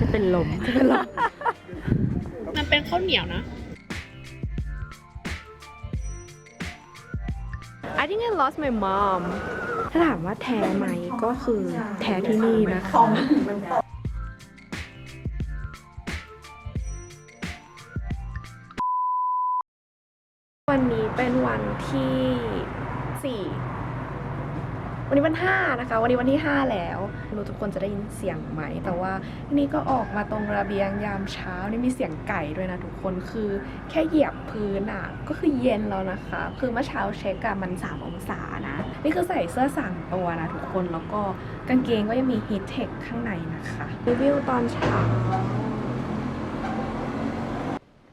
จะเป็นลมมันเป็นข้าวเหนียวนะ I think I lost my mom ถ้าถามว่าแท้ไหมก็คือแท้ที่นี่นะคะวันนี้เป็นวันที่สี่วันนี้วันห้านะคะ วันนี้วันที่ห้าแล้ว ไม่รู้ทุกคนจะได้ยินเสียงไหม แต่ว่านี่ก็ออกมาตรงระเบียงยามเช้านี่มีเสียงไก่ด้วยนะทุกคนคือแค่เหยียบพื้นอะก็คือเย็นแล้วนะคะ คือเมื่อเช้าเช็คอะมัน 3 องศานะ นี่คือใส่เสื้อสามตัวนะทุกคนแล้วก็กางเกงก็ยังมีฮีทเทคข้างในนะคะรีวิวตอนเช้า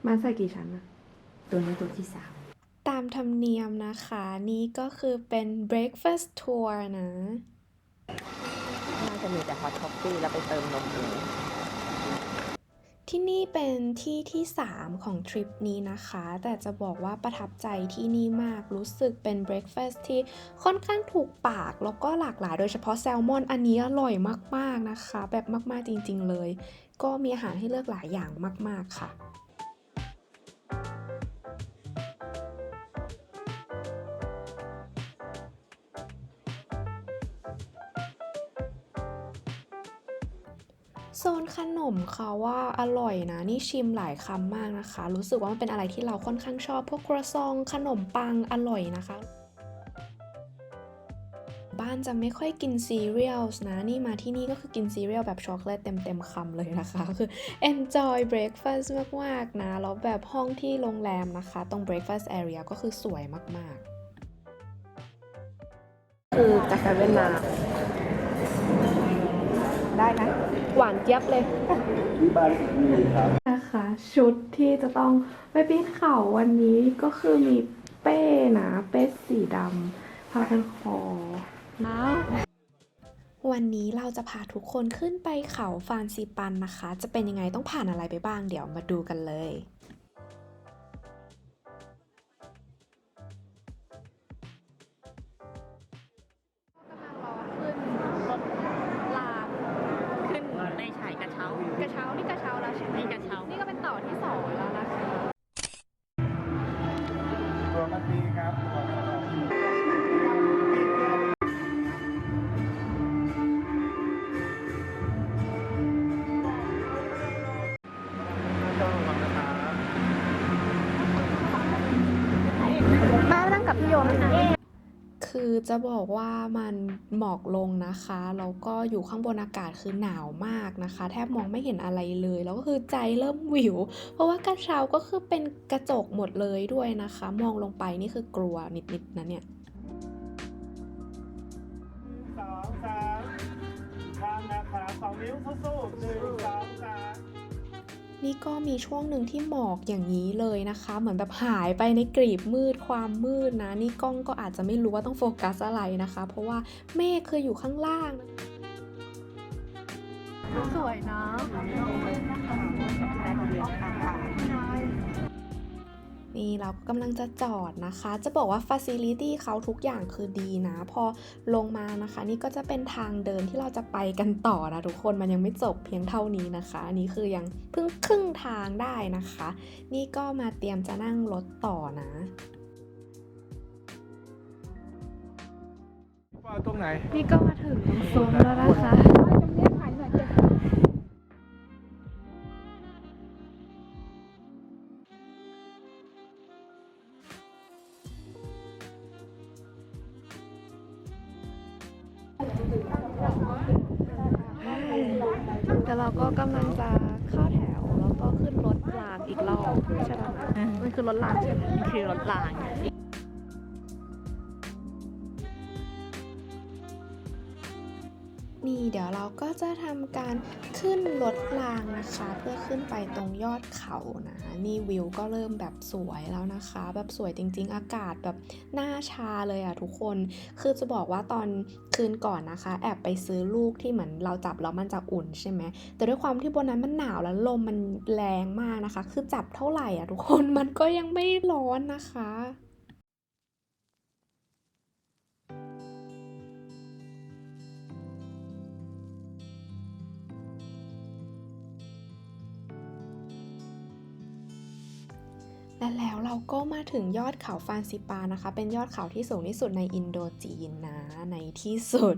มาใส่กี่ชั้นอะตัวนี้ตัวที่สามตามธรรมเนียมนะคะ นี่ก็คือเป็น breakfast tour นะน่า จะมีแต่ฮอตท็อปปี้แล้วไปเติมนมเองที่นี่เป็นที่ที่ 3 ของทริปนี้นะคะ แต่จะบอกว่าประทับใจที่นี่มากรู้สึกเป็น breakfast ที่ค่อนข้างถูกปากแล้วก็หลากหลาย โดยเฉพาะแซลมอนอันนี้อร่อยมาก ๆ นะคะ แบบมาก ๆ จริง ๆ เลย ก็มีอาหารให้เลือกหลายอย่างมาก ๆ ค่ะ โซนขนมเขาว่าอร่อยนะ นี่ชิมหลายคำมากนะคะ รู้สึกว่ามันเป็นอะไรที่เราค่อนข้างชอบ พวกครัวซองขนมปังอร่อยนะคะ บ้านจะไม่ค่อยกินซีเรียลนะ นี่มาที่นี่ก็คือกินซีเรียลแบบช็อกโกแลตเต็มๆคำเลยนะคะ คือ enjoy breakfast มากๆนะ แล้วแบบห้องที่โรงแรมนะคะ ตรง breakfast area ก็คือสวยมากๆ คือกาแฟเวียดนามได้นะ หวานเจี๊ยบเลยนะคะชุดที่จะต้องไปปีนเขาวันนี้ก็คือมีเป้นะเป้สีดำผ้าพันคอวันนี้เราจะพาทุกคนขึ้นไปเขาฟานซีปันนะคะ จะเป็นยังไงต้องผ่านอะไรไปบ้างเดี๋ยวมาดูกันเลย จะบอกว่ามันหมอกลงนะคะแล้วก็อยู่ข้างบนอากาศคือหนาวมากนะคะ แทบมองไม่เห็นอะไรเลย แล้วก็คือใจเริ่มวิว เพราะว่ากระเช้าก็คือเป็นกระจกหมดเลยด้วยนะคะ มองลงไปนี่คือกลัวนิดๆนะเนี่ยสองสามข้างนะครับสองนิ้วสู้ๆหนึ่งสอง นี่ก็มีช่วงหนึ่งที่หมอกอย่างนี้เลยนะคะ เหมือนแบบหายไปในกรีบมืดความมืดนะ นี่กล้องก็อาจจะไม่รู้ว่าต้องโฟกัสอะไรนะคะ เพราะว่าเมฆคืออยู่ข้างล่าง สวยนะ นี่เรากำลังจะจอดนะคะ จะบอกว่าฟ a ซิลิตี้เขาทุกอย่างคือดีนะ พอลงมานะคะ นี่ก็จะเป็นทางเดินที่เราจะไปกันต่อนะทุกคนมันยังไม่จบเพียงเท่านี้นะคะอันนี้คือยังเพิ่งครึ่งทางได้นะคะ นี่ก็มาเตรียมจะนั่งรถต่อนะว่าตรงไหน นี่ก็มาถึงซุ้มแล้วนะคะ แต่เราก็กำลังจะเข้าแถวแล้วก็ขึ้นรถรางอีกรอบใช่ไหมมันคือรถรางใช่ไหมนี่คือรถรางนี่เดี๋ยวเราก็จะทำการ ขึ้นรถรางนะคะ เพื่อขึ้นไปตรงยอดเขานะนี่วิวก็เริ่มแบบสวยแล้วนะคะ แบบสวยจริง ๆ อากาศแบบหน้าชาเลยอะทุกคน คือจะบอกว่าตอนคืนก่อนนะคะ แอบไปซื้อลูกที่เหมือนเราจับแล้วมันจะอุ่นใช่ไหมแต่ด้วยความที่บนนั้นมันหนาวแล้วลมมันแรงมากนะคะ คือจับเท่าไหร่อะทุกคนมันก็ยังไม่ร้อนนะคะ และแล้วเราก็มาถึงยอดเขาฟานซิปานะคะ เป็นยอดเขาที่สูงที่สุดในอินโดจีนนะในที่สุด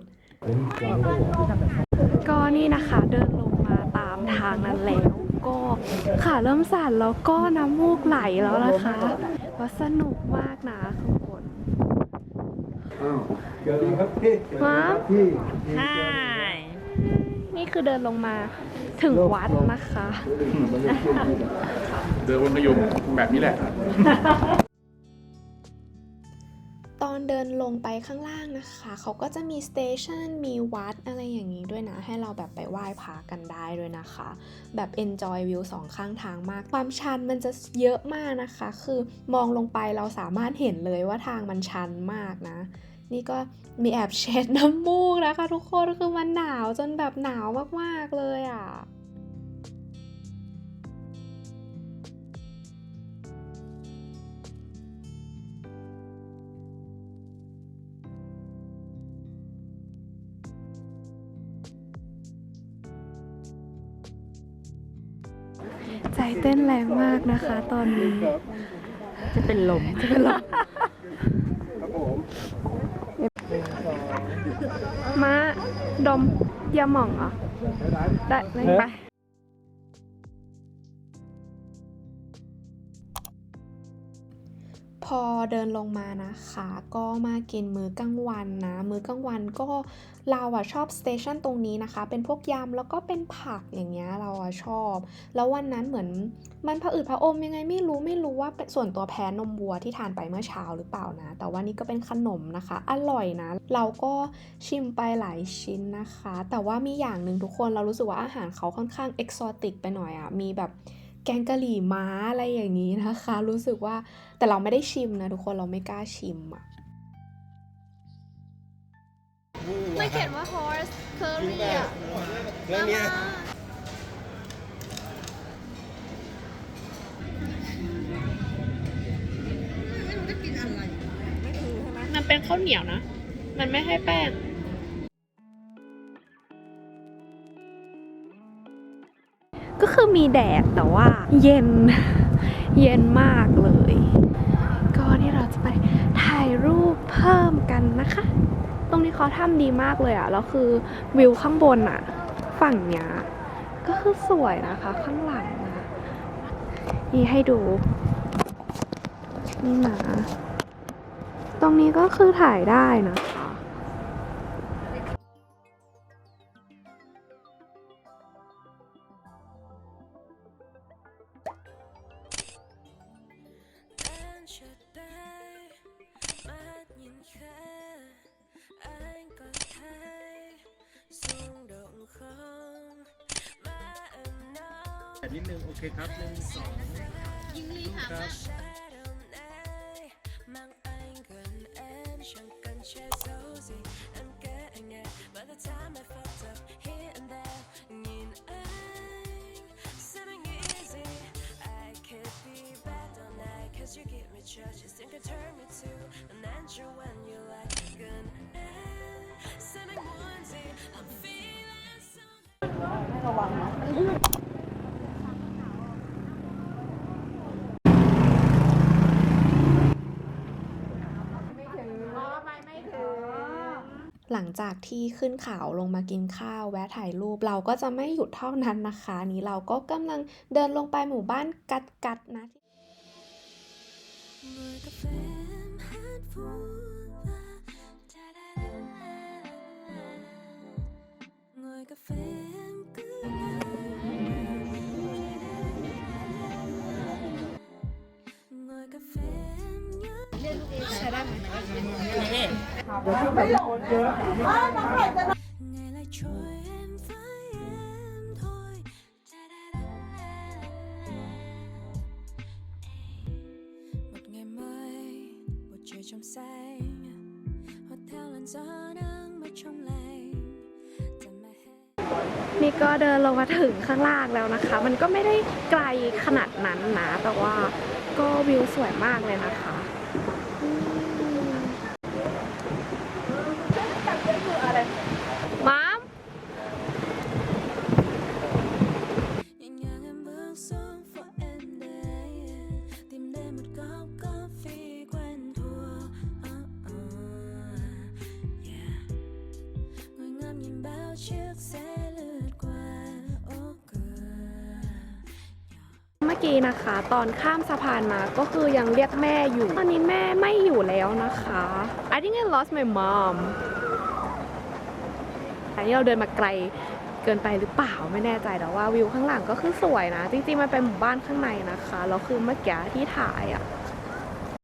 ก็นี่นะคะเดินลงมาตามทางนั้นแล้วก็ขาเริ่มสั่นแล้วก็น้ำมูกไหลแล้วนะคะว่าสนุกมากนะทุกคนอ้าวสวัสดีครับพี่สวัสดีครับพี่ใช่นี่คือเดินลงมาถึงวัดนะคะ มันจะขึ้นไม่ได้เดินบนขยมแบบนี้แหละ ตอนเดินลงไปข้างล่างนะคะ เขาก็จะมีสเตชันมีวัดอะไรอย่างนี้ด้วยนะ ให้เราแบบไปไหว้พระกันได้ด้วยนะคะ แบบ enjoy view สองข้างทางมาก ความชันมันจะเยอะมากนะคะ คือมองลงไปเราสามารถเห็นเลยว่าทางมันชันมากนะนี่ก็มีแอบเช็ดน้ำมูกนะคะทุกคนคือมันหนาวจนแบบหนาวมากๆเลยอะ เต้นแรงมากนะคะ ตอนนี้จะเป็นลมจะเป็นลมมาดมยาหม่องเหรอ ได้ไหมไป เดินลงมานะคะ ก็มากินมื้อกลางวันนะ มื้อกลางวันก็เราอะชอบสเตชันตรงนี้นะคะ เป็นพวกยำแล้วก็เป็นผักอย่างเงี้ยเราอะชอบ แล้ววันนั้นเหมือนมันผะอืดผะอมยังไงไม่รู้ไม่รู้ว่าเป็นส่วนตัวแพ้นมวัวที่ทานไปเมื่อเช้าหรือเปล่านะ แต่ว่านี่ก็เป็นขนมนะคะ อร่อยนะ เราก็ชิมไปหลายชิ้นนะคะ แต่ว่ามีอย่างหนึ่งทุกคนเรารู้สึกว่าอาหารเขาค่อนข้างเอกซอติกไปหน่อยอะมีแบบ แกงกะหรี่ม้าอะไรอย่างนี้นะคะ รู้สึกว่าแต่เราไม่ได้ชิมนะทุกคนเราไม่กล้าชิมอะไม่เขียนว่า horse curry อะแล้วเนี่ยมันเป็นข้าวเหนียวนะ มันไม่ให้แป้ง คือมีแดดแต่ว่า เย็น เย็นมากเลย ก็นี่เราจะไปถ่ายรูปเพิ่มกันนะคะ ตรงนี้เขาทำดีมากเลยอะแล้วคือวิวข้างบนอะฝั่งเนี้ยก็คือสวยนะคะข้างหลังนะนี่ให้ดู นี่นะ ตรงนี้ก็คือถ่ายได้นะ so หลังจากที่ขึ้นเขาลงมากินข้าวแวะถ่ายรูป เราก็จะไม่หยุดเท่านั้นนะคะ นี้เราก็กำลังเดินลงไปหมู่บ้านกัดกัด Ngày lại trôi em với em thôi Da da da la la la. một ngày mới một trời trong xanh hòa theo làn gió nắng mây trong lành Turn my head นี่ก็เดินลงมาถึงข้างล่างแล้วนะคะ มันก็ไม่ได้ไกลขนาดนั้นนะ แต่ว่าก็วิวสวยมากเลยนะคะ เมื่อกี้นะคะ ตอนข้ามสะพานมาก็คือยังเรียกแม่อยู่ ตอนนี้แม่ไม่อยู่แล้วนะคะ I think I lost my mom อันนี้เราเดินมาไกลเกินไปหรือเปล่าไม่แน่ใจแต่ว่าวิวข้างหลังก็คือสวยนะ จริงๆมันเป็นหมู่บ้านข้างในนะคะแล้วคือเมื่อกี้ที่ถ่ายอะ่ะ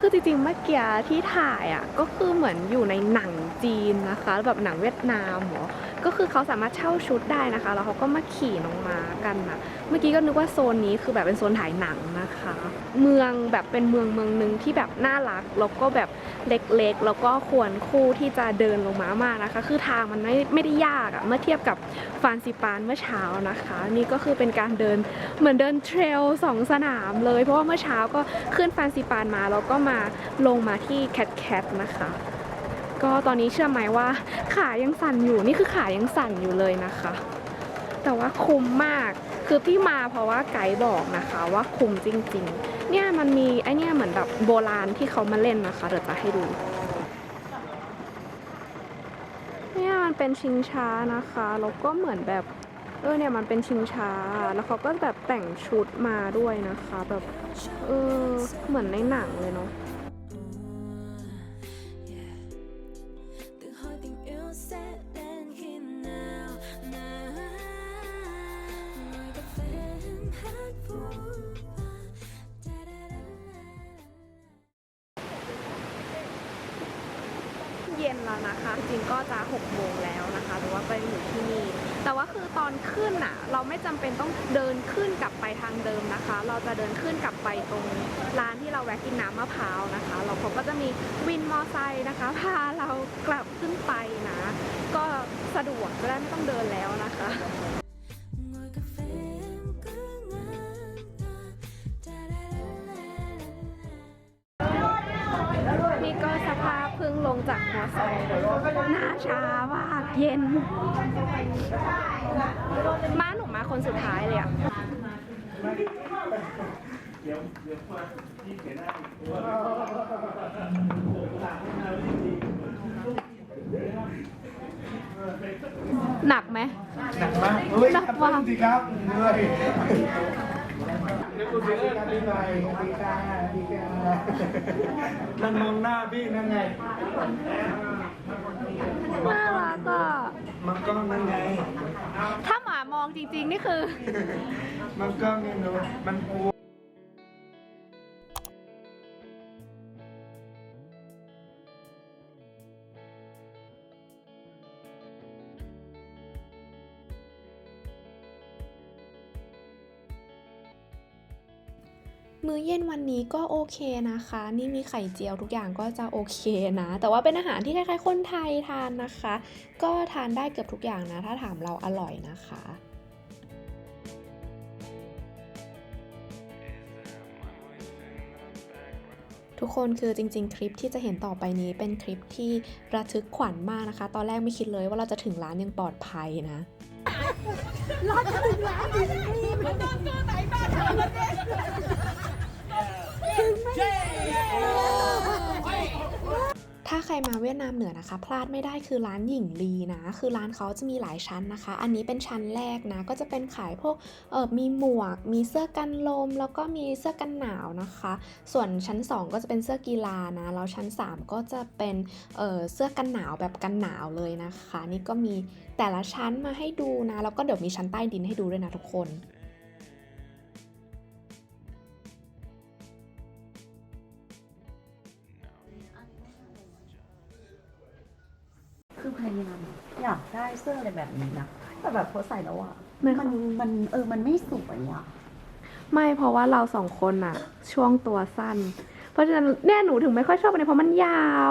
คือจริงๆเมื่อกี้ที่ถ่ายอะ่ะก็คือเหมือนอยู่ในหนังจีนนะคะแบบหนังเวียดนามเหรอ คือเขาสามารถเช่าชุดได้นะคะ แล้วเขาก็มาขี่น้องม้ากันนะเมื่อกี้ก็นึกว่าโซนนี้คือแบบเป็นโซนถ่ายหนังนะคะ เมืองแบบเป็นเมืองเมืองหนึ่งที่แบบน่ารักแล้วก็แบบเล็กๆ แล้วก็ควรคู่ที่จะเดินลงมามากนะคะ คือทางมันไม่ไม่ได้ยากอะเมื่อเทียบกับฟานซิปานเมื่อเช้านะคะ นี่ก็คือเป็นการเดินเหมือนเดินเทรลสองสนามเลย เพราะว่าเมื่อเช้าก็ขึ้นฟานซิปานมาแล้วก็มาลงมาที่แคทแคทนะคะ ก็ตอนนี้เชื่อไหมว่าขายังสั่นอยู่นี่คือขายังสั่นอยู่เลยนะคะ แต่ว่าคุ้มมากคือที่มาเพราะว่าไกด์บอกนะคะ ว่าคุ้มจริง ๆ เนี่ยมันมีไอเนี่ยเหมือนแบบโบราณที่เขามาเล่นนะคะเดี๋ยวจะให้ดูเนี่ยมันเป็นชิงช้านะคะแล้วก็เหมือนแบบเออเนี่ยมันเป็นชิงช้า แล้วเขาก็แบบแต่งชุดมาด้วยนะคะ แบบเออเหมือนในหนังเลยเนาะ แล้วนะคะ จริงก็จะ6โมงแล้วนะคะหรือว่าไปอยู่ที่นี่ แต่ว่าคือตอนขึ้นอะ เราไม่จำเป็นต้องเดินขึ้นกลับไปทางเดิมนะคะ เราจะเดินขึ้นกลับไปตรงร้านที่เราแวะกินน้ำมะพร้าวนะคะ เราเขาก็จะมีวินมอไซค์นะคะ พาเรากลับขึ้นไปนะ ก็สะดวกจะได้ไม่ต้องเดินแล้วนะคะ หน้าชามากเย็น ม้าหนูมาคนสุดท้ายเลยอะหนักไหมหนักมากเฮ้ยหนักมากสิครับเหนื่อย เดี๋ยวกูเสียเงินนิดหน่อยสวัสดีค่ะสวัสดีค่ะนั่นมองหน้าพี่นั่นไงน่ารักอะมันกล้องนั่นไง ถ้าหมามองจริงๆ นี่คือ มันกล้องไงหนูมันปู มื้อเย็นวันนี้ก็โอเคนะคะ นี่มีไข่เจียวทุกอย่างก็จะโอเคนะ แต่ว่าเป็นอาหารที่คล้ายๆคนไทยทานนะคะ ก็ทานได้เกือบทุกอย่างนะ ถ้าถามเราอร่อยนะคะทุกคนคือจริง ๆ คลิปที่จะเห็นต่อไปนี้เป็นคลิปที่ระทึกขวัญมากนะคะ ตอนแรกไม่คิดเลยว่าเราจะถึงร้านยังปลอดภัยนะถ้า ถ้าใครมาเวียดนามเหนือนะคะ พลาดไม่ได้คือร้านหญิงลีนะ คือร้านเขาจะมีหลายชั้นนะคะ อันนี้เป็นชั้นแรกนะ ก็จะเป็นขายพวกเออมีหมวก มีเสื้อกันลม แล้วก็มีเสื้อกันหนาวนะคะ ส่วนชั้น 2 ก็จะเป็นเสื้อกีฬานะ แล้วชั้น 3 ก็จะเป็นเออเสื้อกันหนาวแบบกันหนาวเลยนะคะ นี่ก็มีแต่ละชั้นมาให้ดูนะ แล้วก็เดี๋ยวมีชั้นใต้ดินให้ดูด้วยนะทุกคน พยายามอยากได้เสื้ออะไรแบบนี้นะแต่แบบพอใส่แล้วอะไม่มันมันเออมันไม่สวยอะไม่เพราะว่าเราสองคนอะช่วงตัวสั้น เพราะฉะนั้นเนี่ยหนูถึงไม่ค่อยชอบอันนี้เพราะมันยาว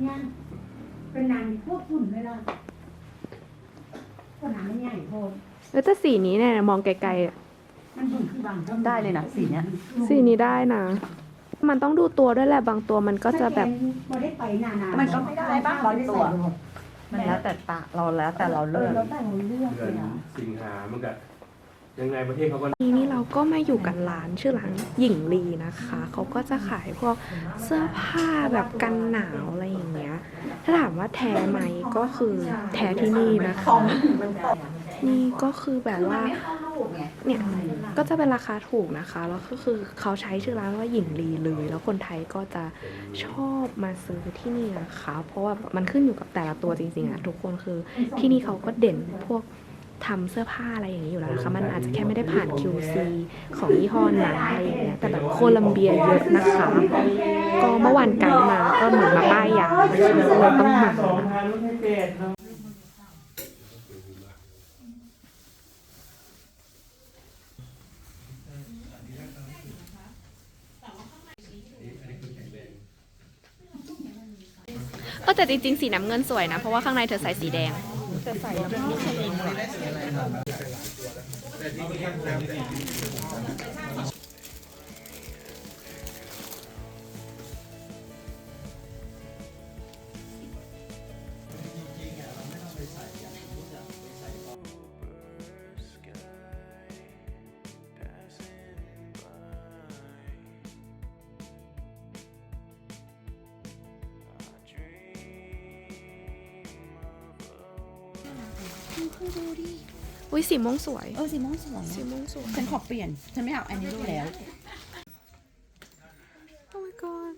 เนี่ยเป็นนางพวกหุ่นเลยล่ะคนหนาไม่ใหญ่โพดแล้วจะสีนี้เนี่ยมองไกลๆอะมันหุ่นที่บางท่าได้เลยนะสีเนี้ยสีนี้ได้นะ มันต้องดูตัวด้วยแหละบางตัวมันก็จะแบบพอได้ไปนานๆมันก็ไม่ได้บ้างบางตัวไได้ใส่หมด มันแล้วแต่ตาเราแล้วแต่เราเอเลืออก แล้วแต่เราเลือกเดืเลอนยอะสิงหามันก็ยังไงประเทศเขาก็ ทีนี้เราก็มาอยู่กันร้านชื่อร้านหญิงลีนะคะ เขาก็จะขายพวกเสื้อผ้าแบบกันหนาวอะไรอย่างเงี้ย ถ้าถามว่าแท้ไหมก็คือแท้ที่นี่นะคะนี่ก็คือแบบว่า เนี่ยก็จะเป็นราคาถูกนะคะ แล้วก็คือเขาใช้ชื่อร้านว่าหญิงลีเลย แล้วคนไทยก็จะชอบมาซื้อที่นี่นะคะ เพราะว่ามันขึ้นอยู่กับแต่ละตัวจริงๆอะทุกคนคือที่นี่เขาก็เด่นพวกทำเสื้อผ้าอะไรอย่างนี้อยู่แล้วนะคะ มันอาจจะแค่ไม่ได้ผ่าน QC ของยี่ห้อนั้นอะไรอย่างเงี้ย แต่แบบโคลัมเบียเยอะนะคะ ก็เมื่อวานไกด์มาก็เหมือนมาป้ายยานะคะเลยต้องมาสองพันรุ่นที่เจ็ดเนาะ ก็แต่จริงๆ สีน้ำเงินสวยนะ เพราะว่าข้างในเธอใส่สีแดง อุ้ยสีม่วงสวย เออสีม่วงสวยสีม่วงสวยฉันขอเปลี่ยน ฉันไม่เอาอันนี้ดูแล้ว โอ้ my god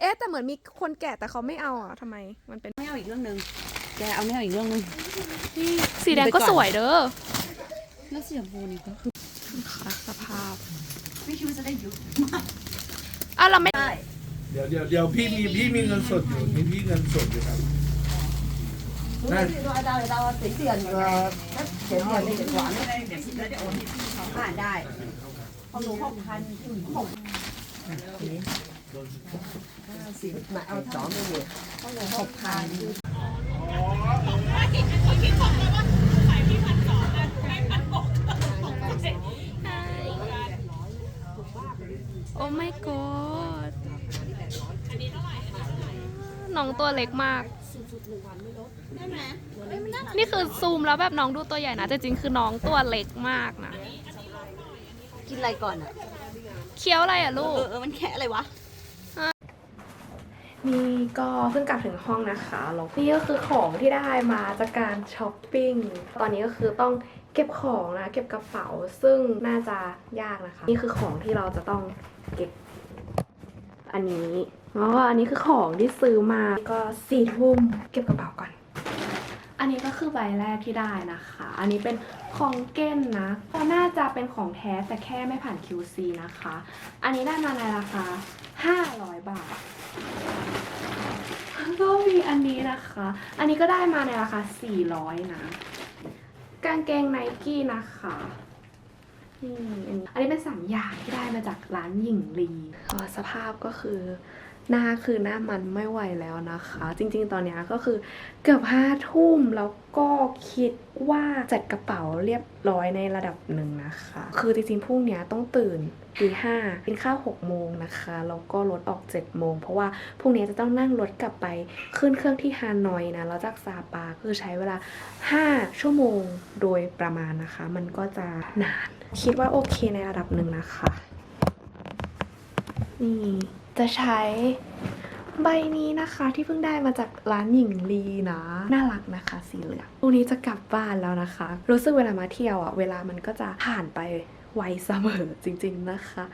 เอ๊ะแต่เหมือนมีคนแก่แต่เขาไม่เอาอะทำไม มันเป็นไม่เอาอีกเรื่องหนึ่งแกเอาไม่เอาอีกเรื่องหนึ่งนี่สีแดงก็สวยเด้อ แล้วสีชมพูนี่ก็คือค่ะสภาพ ไม่คิดว่าจะได้ยุบอะเราไม่ เดี๋ยวเดี๋ยวเดี๋ยวพี่มีพี่มีเงินสดอยู่มีพี่เงินสดอยู่ครับ นั่นอ่านได้ของหนูหกพันหกมาเอาสองไปเลยของหนูหกพันโอ้ my god น้องตัวเล็กมาก นี่คือซูมแล้วแบบน้องดูตัวใหญ่นะ แต่จริงๆคือน้องตัวเล็กมากนะ กินอะไรก่อนอะ เคี้ยวอะไรอะลูเอก อเออมันแค่อะไรวะ นี่ก็เพิ่งกลับถึงห้องนะคะแล้วนี่ก็คือของที่ได้มาจากการช้อปปิ้ง ตอนนี้ก็คือต้องเก็บของนะ เก็บกระเป๋า ซึ่งน่าจะยากนะคะ นี่คือของที่เราจะต้องเก็บ อันนี้ แล้วก็อันนี้คือของที่ซื้อมาก็สี่ทุ่มเก็บกระเป๋าก่อน อันนี้ก็คือใบแรกที่ได้นะคะ อันนี้เป็นของเก้นนะก็น่าจะเป็นของแท้แต่แค่ไม่ผ่าน QC นะคะ อันนี้ได้มาในราคา 500 บาทก็มีอันนี้นะคะ อันนี้ก็ได้มาในราคา 400 นะ กางเกงไนกี้นะคะนี่อันนี้อันนี้เป็นสามอย่างที่ได้มาจากร้านหญิงลีก็สภาพก็คือ หน้าคือหน้ามันไม่ไหวแล้วนะคะ จริงๆ ตอนนี้ก็คือเกือบห้าทุ่มแล้วก็คิดว่าจัดกระเป๋าเรียบร้อยในระดับหนึ่งนะคะ คือจริงๆพรุ่งนี้ต้องตื่นตีห้ากินข้าวหกโมงนะคะแล้วก็รถออกเจ็ดโมงเพราะว่าพรุ่งนี้จะต้องนั่งรถกลับไปขึ้นเครื่องที่ฮานอยนะแล้วจากซาปาคือใช้เวลา5ชั่วโมงโดยประมาณนะคะ มันก็จะนาน คิดว่าโอเคในระดับหนึ่งนะคะนี่ จะใช้ใบนี้นะคะที่เพิ่งได้มาจากร้านหญิงลีนะ น่ารักนะคะสีเหลืองตรงนี้จะกลับบ้านแล้วนะคะ รู้สึกเวลามาเที่ยวอะ เวลามันก็จะผ่านไปไวเสมอจริง ๆนะคะ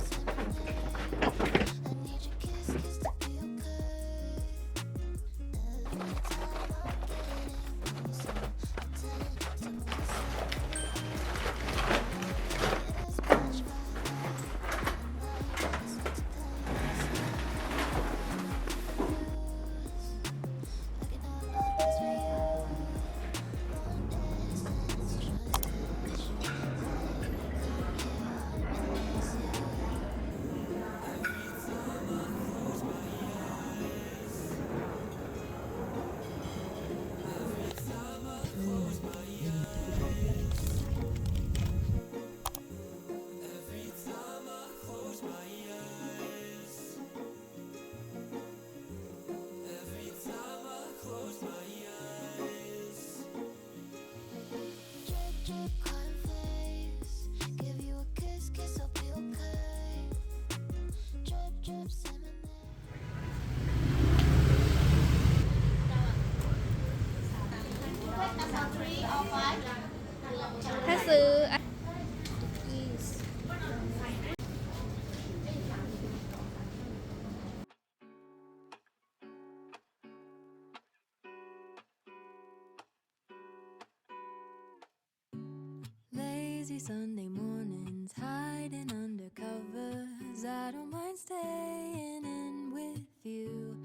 görüşürüz. Sunday mornings, hiding under covers. I don't mind staying in with you.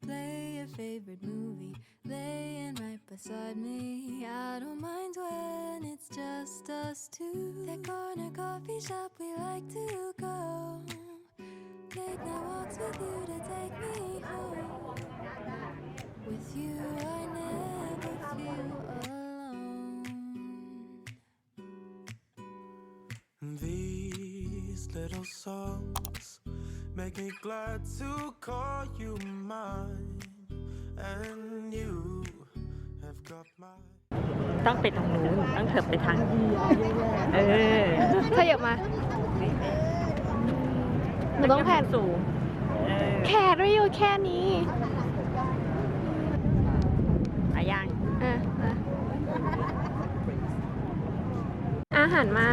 Play your favorite movie, laying right beside me. I don't mind when it's just us two. That corner coffee shop we like to go. Late night walks with you to take me home. With you, I never feel alone. Little songs make me glad to call you mine, and you have got my. ต้องไปตรงนู้นต้องเถิบไปทางเออถ้าอยากมาหนูต้องแผ่นสูง เออแขนไม่อยู่แค่นี้อายังอะอะอาหารมา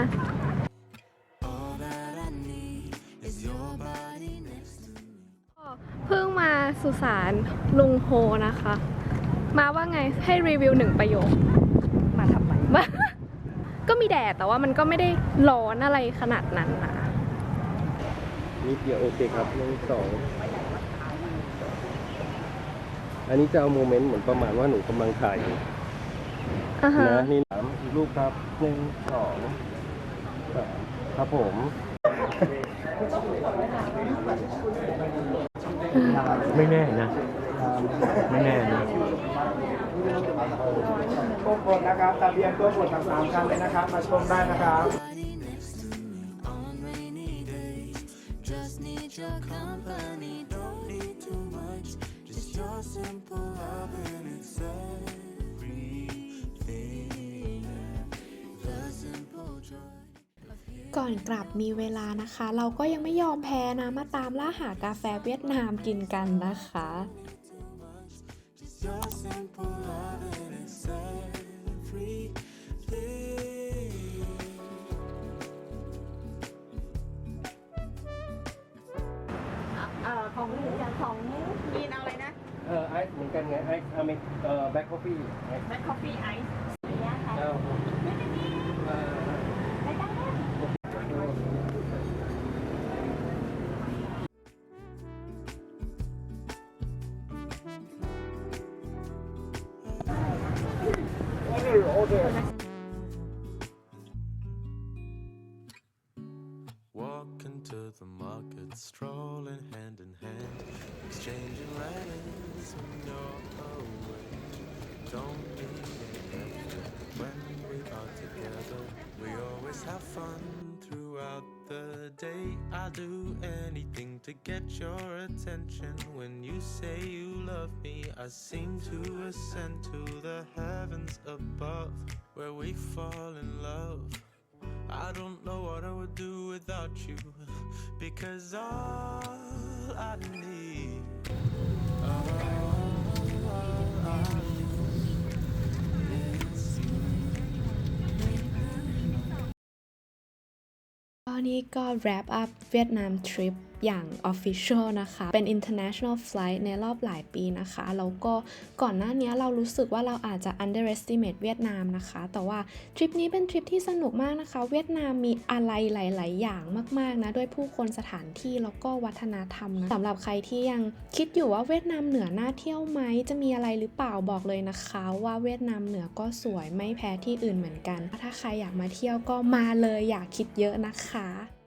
สุสานลุงโฮนะคะ มาว่าไงให้รีวิวหนึ่งประโยค มาทำไมมาก็มีแดดแต่ว่ามันก็ไม่ได้ร้อนอะไรขนาดนั้นนะนิดเดียวโอเคครับหนึ่งสองอันนี้จะเอาโมเมนต์เหมือนประมาณว่าหนูกำลังถ่ายอยู่อ่าฮะนะนี่สามอีกรูปครับหนึ่งสองสามครับผม ไม่แน่นะ ไม่แน่นะตัวบทนะครับทะเบียนตัวบททั้งสามคันเลยนะครับ มาชมได้นะครับ Body next to me on rainy days. Just need your company, don't need too much. Just your simple love and it's everything. The simple joy. ก่อนกลับมีเวลานะคะ เราก็ยังไม่ยอมแพ้นะ มาตามล่าหากาแฟเวียดนามกินกันนะคะ Just your simple love and it's everything. เอ่อของของยีนเอาอะไรนะ เออไอซ์เหมือนกันไงไอซ์อเมริกเอ่อแบ็คคอฟฟี่ไอซ์แบล็คคอฟฟี่ไอซ์แล้ว Walking to the market, strolling hand in hand, exchanging letters when you're. Don't anything when we are together. We always have fun throughout the day. I'll do anything to get your attention. When you say you love me, I seem to ascend to the heavens above, where we fall in love. I don't know what I would do without you, because all I need, all, wrap up Vietnam trip อย่าง official นะคะ เป็น international flight ในรอบหลายปีนะคะ แล้วก็ก่อนหน้านี้เรารู้สึกว่าเราอาจจะ underestimate เวียดนามนะคะ แต่ว่าทริปนี้เป็นทริปที่สนุกมากนะคะ เวียดนามมีอะไรหลาย ๆ อย่างมาก ๆ นะ ด้วยผู้คนสถานที่แล้วก็วัฒนธรรมนะสำหรับใครที่ยังคิดอยู่ว่าเวียดนามเหนือน่าเที่ยวไหม จะมีอะไรหรือเปล่าบอกเลยนะคะว่าเวียดนามเหนือก็สวยไม่แพ้ที่อื่นเหมือนกัน ถ้าใครอยากมาเที่ยวก็มาเลยอย่าคิดเยอะนะคะ